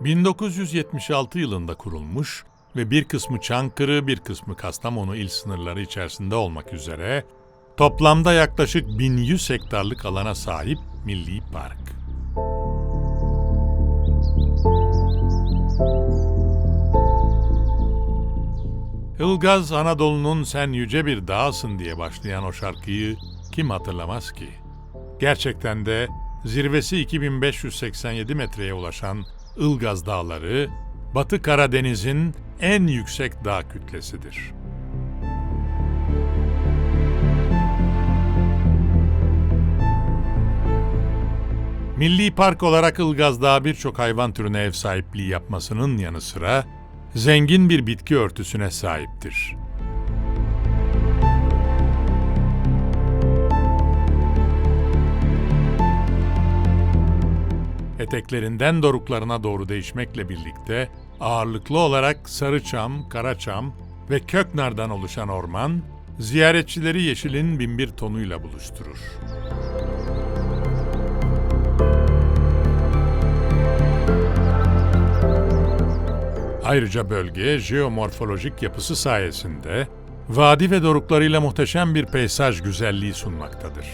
1976 yılında kurulmuş ve bir kısmı Çankırı, bir kısmı Kastamonu il sınırları içerisinde olmak üzere toplamda yaklaşık 1100 hektarlık alana sahip Milli Park. Ilgaz Anadolu'nun sen yüce bir dağsın diye başlayan o şarkıyı kim hatırlamaz ki? Gerçekten de zirvesi 2587 metreye ulaşan Ilgaz Dağları, Batı Karadeniz'in en yüksek dağ kütlesidir. Milli park olarak Ilgaz Dağı birçok hayvan türüne ev sahipliği yapmasının yanı sıra zengin bir bitki örtüsüne sahiptir. Eteklerinden doruklarına doğru değişmekle birlikte ağırlıklı olarak sarıçam, karaçam ve köknardan oluşan orman, ziyaretçileri yeşilin binbir tonuyla buluşturur. Ayrıca bölge jeomorfolojik yapısı sayesinde vadi ve doruklarıyla muhteşem bir peyzaj güzelliği sunmaktadır.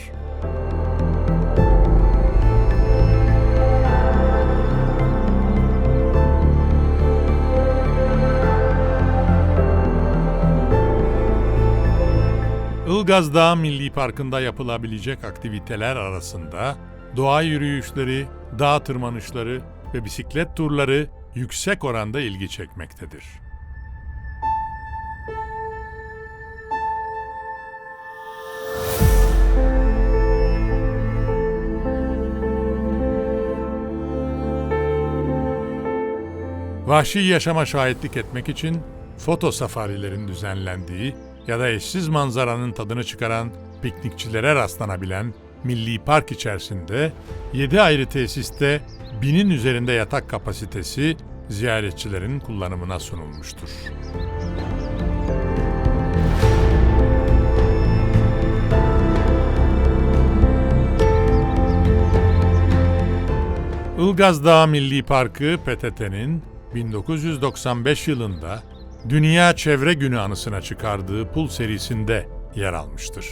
Ilgaz Dağı Milli Parkı'nda yapılabilecek aktiviteler arasında doğa yürüyüşleri, dağ tırmanışları ve bisiklet turları yüksek oranda ilgi çekmektedir. Vahşi yaşama şahitlik etmek için foto safarilerin düzenlendiği ya da eşsiz manzaranın tadını çıkaran piknikçilere rastlanabilen Milli Park içerisinde 7 ayrı tesiste binin üzerinde yatak kapasitesi ziyaretçilerin kullanımına sunulmuştur. Ilgaz Dağı Milli Parkı PTT'nin 1995 yılında Dünya Çevre Günü anısına çıkardığı pul serisinde yer almıştır.